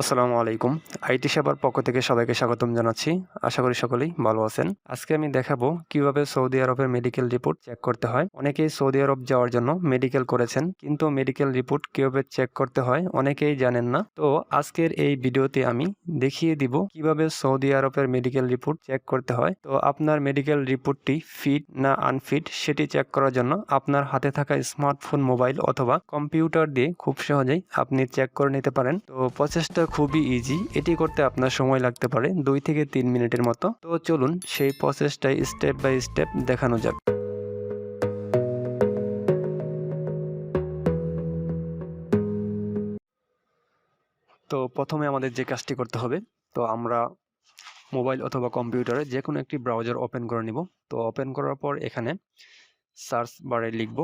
আসসালামু আলাইকুম। আইটি সেবার পক্ষ থেকে সবাইকে স্বাগতম জানাচ্ছি। আশা করি সকলেই ভালো আছেন। আজকে আমি দেখাবো কীভাবে সৌদি আরবের মেডিকেল রিপোর্ট চেক করতে হয়। অনেকেই সৌদি আরব যাওয়ার জন্য মেডিকেল করেছেন, কিন্তু মেডিকেল রিপোর্ট কীভাবে চেক করতে হয় অনেকেই জানেন না। তো আজকের এই ভিডিওতে আমি দেখিয়ে দিব কীভাবে সৌদি আরবের মেডিকেল রিপোর্ট চেক করতে হয়। তো আপনার মেডিকেল রিপোর্টটি ফিট না আনফিট সেটি চেক করার জন্য আপনার হাতে থাকা স্মার্টফোন মোবাইল অথবা কম্পিউটার দিয়ে খুব সহজেই আপনি চেক করে নিতে পারেন। তো প্রসেসটা খুবই ইজি এটি করতে আপনার সময় লাগতে পারে দুই থেকে তিন মিনিটের মতো। তো চলুন সেই প্রসেসটাই স্টেপ বাই স্টেপ দেখানো যাক। তো প্রথমে আমাদের যে কাজটি করতে হবে, তো আমরা মোবাইল অথবা কম্পিউটারে যে কোনো একটি ব্রাউজার ওপেন করে নিব। তো ওপেন করার পর এখানে সার্চ বারে লিখব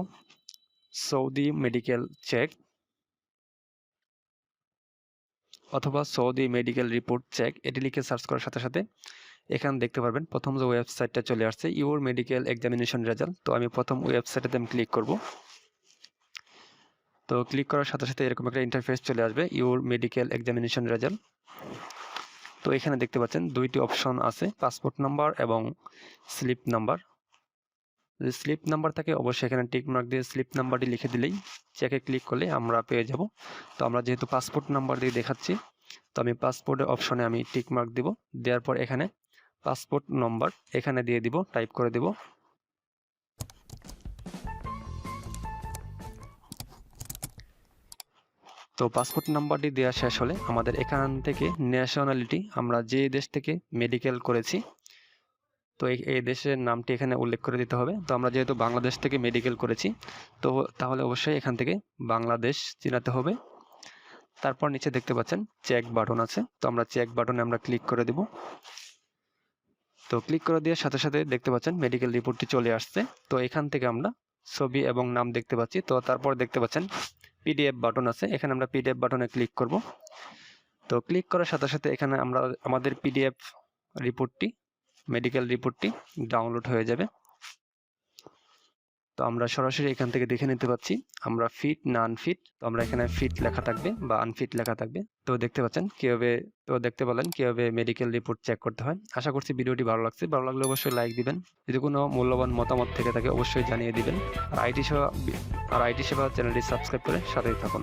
সৌদি মেডিকেল চেক অথবা সৌদি মেডিকেল রিপোর্ট চেক, এটি লিখে সার্চ করার সাথে সাথে এখানে দেখতে পারবেন, প্রথম যে ওয়েবসাইটটা চলে আসছে, ইউর মেডিকেল এক্সামিনেশন রেজাল্ট। তো আমি প্রথম ওয়েবসাইটে আমি ক্লিক করব। তো ক্লিক করার সাথে সাথে এরকম একটা ইন্টারফেস চলে আসবে, ইউর মেডিকেল এক্সামিনেশন রেজাল্ট। তো এখানে দেখতে পাচ্ছেন দুইটি অপশন আছে, পাসপোর্ট নাম্বার এবং স্লিপ নাম্বার। যদি স্লিপ নাম্বার থাকে, অবশ্যই এখানে টিক মার্ক দিয়ে স্লিপ নাম্বারটি লিখে দিলেই চেকে ক্লিক করলে আমরা পেয়ে যাব। তো আমরা যেহেতু পাসপোর্ট নাম্বার দিয়ে দেখাচ্ছি, তো আমি পাসপোর্টের অপশনে আমি টিক মার্ক দিব। দেওয়ার পর এখানে পাসপোর্ট নম্বর এখানে দিয়ে দিব টাইপ করে দিব। তো পাসপোর্ট নাম্বারটি দেওয়া শেষ হলে আমাদের এখান থেকে ন্যাশনালিটি আমরা যে দেশ থেকে মেডিকেল করেছি তো এই দেশের নামটি এখানে উল্লেখ করে দিতে হবে। তো আমরা যেহেতু বাংলাদেশ থেকে মেডিকেল করেছি, তো তাহলে অবশ্যই এখান থেকে বাংলাদেশ চিনাতে হবে। তারপর নিচে দেখতে পাচ্ছেন চেক বাটন আছে। তো আমরা চেক বাটনে আমরা ক্লিক করে দেব। তো ক্লিক করে দেওয়ার সাথে সাথে দেখতে পাচ্ছেন মেডিকেল রিপোর্টটি চলে আসছে। তো এখান থেকে আমরা ছবি এবং নাম দেখতে পাচ্ছি। তো তারপর দেখতে পাচ্ছেন পিডিএফ বাটন আছে। এখানে আমরা পিডিএফ বাটনে ক্লিক করব। তো ক্লিক করার সাথে সাথে এখানে আমরা, আমাদের পিডিএফ রিপোর্টটি মেডিকেল রিপোর্টটি ডাউনলোড হয়ে যাবে। তো আমরা সরাসরি এখান থেকে দেখে নিতে পাচ্ছি, আমরা ফিট না আনফিট তো আমরা এখানে ফিট লেখা থাকবে বা আনফিট লেখা থাকবে। তো দেখতে পাচ্ছেন কীভাবে, তো দেখতে পেলেন কীভাবে মেডিকেল রিপোর্ট চেক করতে হয়। আশা করছি ভিডিওটি ভালো লাগছে। ভালো লাগলে অবশ্যই লাইক দিবেন। যদি কোনো মূল্যবান মতামত থেকে থাকে অবশ্যই জানিয়ে দিবেন। আর আইটি সেবা, আর আইটি সেবা চ্যানেলটি সাবস্ক্রাইব করে সাথেই থাকুন।